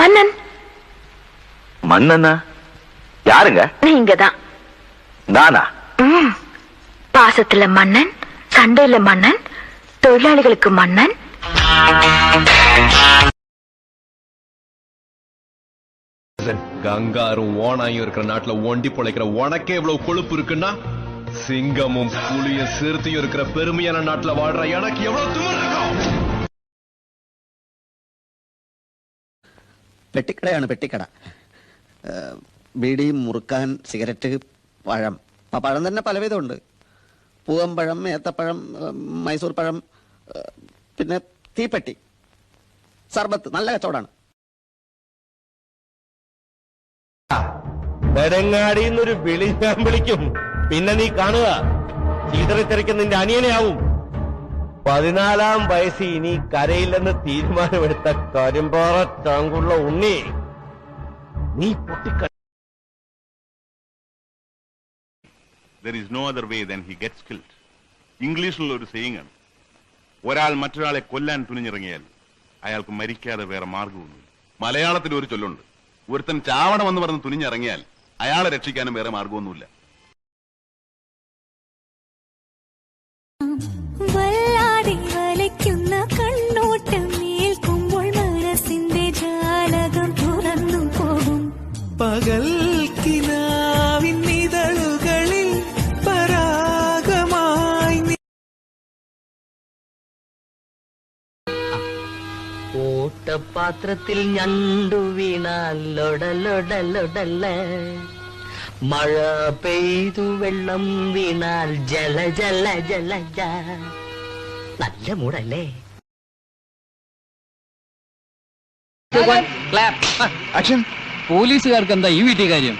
மன்னன். மன்னனா? யாருங்க? நீங்க தான் நானா? பாசத்துல மன்னன் சண்டையில மன்னன் தொழிலாளிகளுக்கு மன்னன். கங்காரும் ஓனாயும் இருக்கிற நாட்டுல ஒண்டி பொழைக்கிற உனக்கே இவ்வளவு கொழுப்பு இருக்குன்னா சிங்கமும் புலியும் சிறுத்தையும் இருக்கிற பெருமையான நாட்டுல வாழ்ற எனக்கு எவ்வளவு திமிரு இருக்கும்? പെട്ടിക്കടയാണ് പെട്ടിക്കട. ബീഡി മുറുക്കാൻ സിഗരറ്റ് പഴം. പഴം തന്നെ പലവിധമുണ്ട്. പൂവമ്പഴം ഏത്തപ്പഴം മൈസൂർ പഴം പിന്നെ തീപ്പെട്ടി. സർബത്ത് നല്ല കച്ചവടമാണ് നെടുങ്ങാടിന്നൊരു വിളി ഞാൻ വിളിക്കും. പിന്നെ നീ കാണുക. ചീതറിത്തെറിക്കുന്ന നിന്റെ അനിയനെയാവും. പതിനാലാം വയസ്സ് ഇനി കരയില്ലെന്ന് തീരുമാനമെടുത്ത കരിമ്പാറ ചാങ്കുള്ള ഉണ്ണി. നീ പൊട്ടിക്ക there is no other way than he gets killed ഇംഗ്ലീഷിലുള്ള ഒരു സെയിങ് ആണ്. ഒരാൾ മറ്റൊരാളെ കൊല്ലാൻ തുനിഞ്ഞിറങ്ങിയാൽ അയാൾക്ക് മരിക്കാതെ വേറെ മാർഗമൊന്നുമില്ല മലയാളത്തിൽ ഒരു ചൊല്ലുണ്ട്. ഒരുത്തൻ ചാവണമെന്ന് പറഞ്ഞ് തുനിഞ്ഞിറങ്ങിയാൽ അയാളെ രക്ഷിക്കാനും വേറെ മാർഗമൊന്നുമില്ല. പകൽക്കിനാവിന്നിതളുകളിൽ പരാഗമായി നീ ഓട്ടപാത്രത്തിൽ ഞണ്ടു വീണാൽ ലൊടലൊടലൊടല്ല? മഴ പെയ്തു വെള്ളം വീണാൽ ജല ജല ജല ജ. നല്ല മൂടല്ലേ? പോലീസുകാർക്ക് എന്താ ഈ വീട്ടിൽ കാര്യം?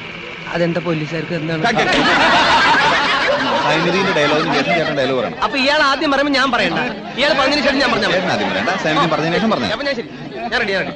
അതെന്താ പോലീസുകാർക്ക് എന്താണ്? ഡയലോഗിന് ചേട്ടൻ ഡയലോഗ് പറയണം. അപ്പൊ ഇയാൾ ആദ്യം പറയുമ്പോ ഞാൻ പറയണ്ട. ഇയാൾ പറഞ്ഞതിന് ശേഷം ഞാൻ പറഞ്ഞാൽ ചേട്ടൻ ആദ്യം പറയണ്ട. പറഞ്ഞതിന് ശേഷം പറഞ്ഞു അപ്പൊ ഞാൻ ശരി. ഞാൻ റെഡി ഞാൻ റെഡി